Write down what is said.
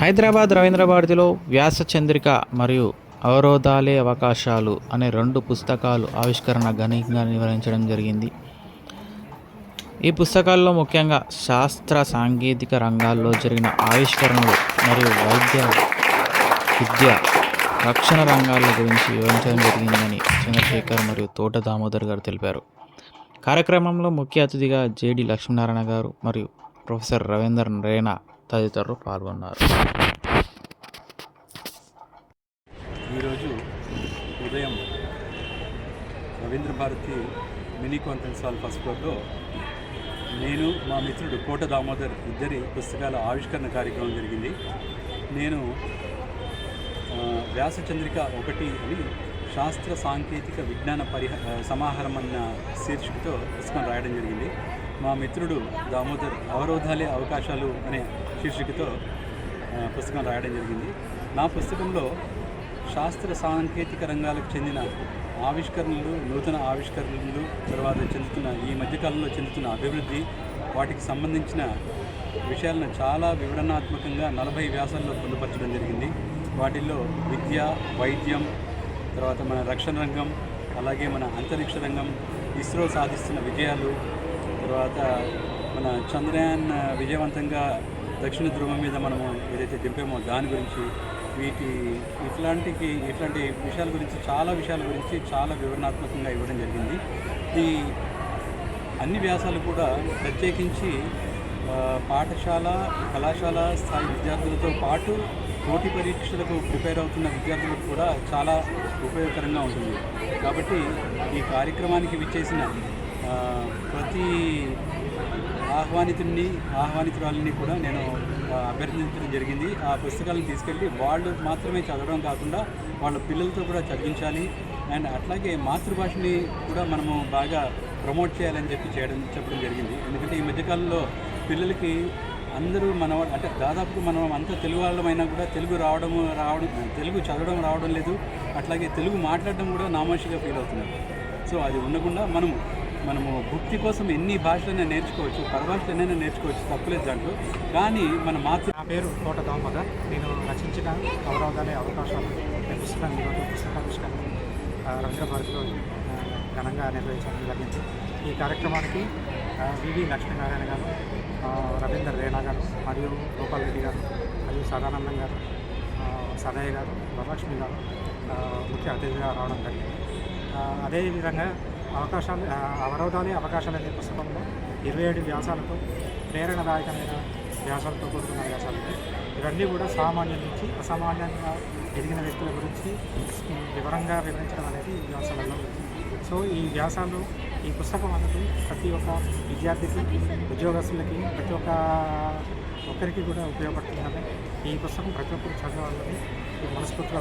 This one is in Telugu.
హైదరాబాద్ రవీంద్రభారతిలో వ్యాస చంద్రిక మరియు అవరోధాలే అవకాశాలు అనే రెండు పుస్తకాలు ఆవిష్కరణ ఘనంగా నిర్వహించడం జరిగింది. ఈ పుస్తకాల్లో ముఖ్యంగా శాస్త్ర సాంకేతిక రంగాల్లో జరిగిన ఆవిష్కరణలు మరియు వైద్య విద్య రక్షణ రంగాల గురించి వివరించడం జరిగిందని చంద్రశేఖర్ మరియు తోట దామోదర్ గారు తెలిపారు. కార్యక్రమంలో ముఖ్య అతిథిగా జేడి లక్ష్మీనారాయణ గారు మరియు ప్రొఫెసర్ రవీందర్ రేనా తదితరులు పాల్గొన్నారు. ఈరోజు ఉదయం Ravindra Bharathi mini conference hall first ఫ్లోర్లో నేను మా మిత్రుడు కోట దామోదర్ ఇద్దరి పుస్తకాల ఆవిష్కరణ కార్యక్రమం జరిగింది. నేను వ్యాసచంద్రిక ఒకటి అని శాస్త్ర సాంకేతిక విజ్ఞాన పరిహ సమాహారం అన్న శీర్షికతో పుస్తకం రాయడం జరిగింది. మా మిత్రుడు దామోదర్ అవరోధాలే అవకాశాలు అనే శీర్షికతో పుస్తకం రాయడం జరిగింది. నా పుస్తకంలో శాస్త్ర సాంకేతిక రంగాలకు చెందిన ఆవిష్కరణలు నూతన ఆవిష్కరణలు తర్వాత చెందుతున్న ఈ మధ్యకాలంలో చెందుతున్న అభివృద్ధి వాటికి సంబంధించిన విషయాలను చాలా వివరణాత్మకంగా నలభై వ్యాసాల్లో పొందుపరచడం జరిగింది. వాటిల్లో విద్య వైద్యం తర్వాత మన రక్షణ రంగం అలాగే మన అంతరిక్ష రంగం ఇస్రో సాధిస్తున్న విజయాలు తర్వాత మన చంద్రయాన్ విజయవంతంగా దక్షిణ ధ్రువం మీద మనము ఏదైతే దింపామో దాని గురించి వీటి ఇట్లాంటికి ఇట్లాంటి విషయాల గురించి చాలా విషయాల గురించి చాలా వివరణాత్మకంగా ఇవ్వడం జరిగింది. ఈ అన్ని వ్యాసాలు కూడా ప్రత్యేకించి పాఠశాల కళాశాల స్థాయి విద్యార్థులతో పాటు పోటీ పరీక్షలకు ప్రిపేర్ అవుతున్న విద్యార్థులకు కూడా చాలా ఉపయోగకరంగా ఉంటుంది. కాబట్టి ఈ కార్యక్రమానికి విచ్చేసిన ప్రతి ఆహ్వానితుడిని ఆహ్వానితురాలని కూడా నేను అభ్యర్థించడం జరిగింది. ఆ పుస్తకాలను తీసుకెళ్ళి వాళ్ళు మాత్రమే చదవడం కాకుండా వాళ్ళ పిల్లలతో కూడా చదివించాలి. అండ్ అట్లాగే మాతృభాషని కూడా మనము బాగా ప్రమోట్ చేయాలని చెప్పి చేయడం చెప్పడం జరిగింది. ఎందుకంటే ఈ మధ్యకాలంలో పిల్లలకి అందరూ మన అంటే దాదాపు మనం అంతా తెలుగు వాళ్ళమైనా కూడా తెలుగు రావడం రావడం తెలుగు చదవడం రావడం లేదు. అట్లాగే తెలుగు మాట్లాడడం కూడా నామోషిగా ఫీల్ అవుతున్నారు సో అది ఉండకుండా మనము మనము భక్తి కోసం ఎన్ని భాషలైనా నేర్చుకోవచ్చు పరభాషలైనా నేర్చుకోవచ్చు తప్పులేదు దాంట్లో కానీ మన మాతృ నా పేరు కోట దామద నేను రచించిన అవరోధాలే అవకాశాలు పుస్తకం ఈరోజు పుస్తకావిష్కరణ రంగభారతిలో ఘనంగా నిర్వహించడం జరిగింది. ఈ కార్యక్రమానికి వివి లక్ష్మీనారాయణ గారు రవీందర్ రేణా గారు మరియు గోపాల్ రెడ్డి గారు మరియు సదానందం గారు సదయ్య గారు వరలక్ష్మి గారు ముఖ్య అతిథిగా రావడం జరిగింది. అదేవిధంగా అవకాశాలు అవరోధాలే అవకాశాలు అనే పుస్తకంలో ఇరవై ఏడు వ్యాసాలతో ప్రేరణదాయకమైన వ్యాసాలతో కూడుకున్న వ్యాసాలు ఇవన్నీ కూడా సామాన్యం నుంచి అసామాన్యంగా ఎదిగిన వ్యక్తుల గురించి వివరంగా వివరించడం అనేది ఈ వ్యాసాలలో సో ఈ వ్యాసాలు ఈ పుస్తకం అనేది ప్రతి ఒక్క విద్యార్థికి ఉద్యోగస్తులకి ప్రతి ఒక్క ఒక్కరికి కూడా ఉపయోగపడుతుందని ఈ పుస్తకం ప్రతి ఒక్కరు చదవాలని మనస్ఫూర్తిగా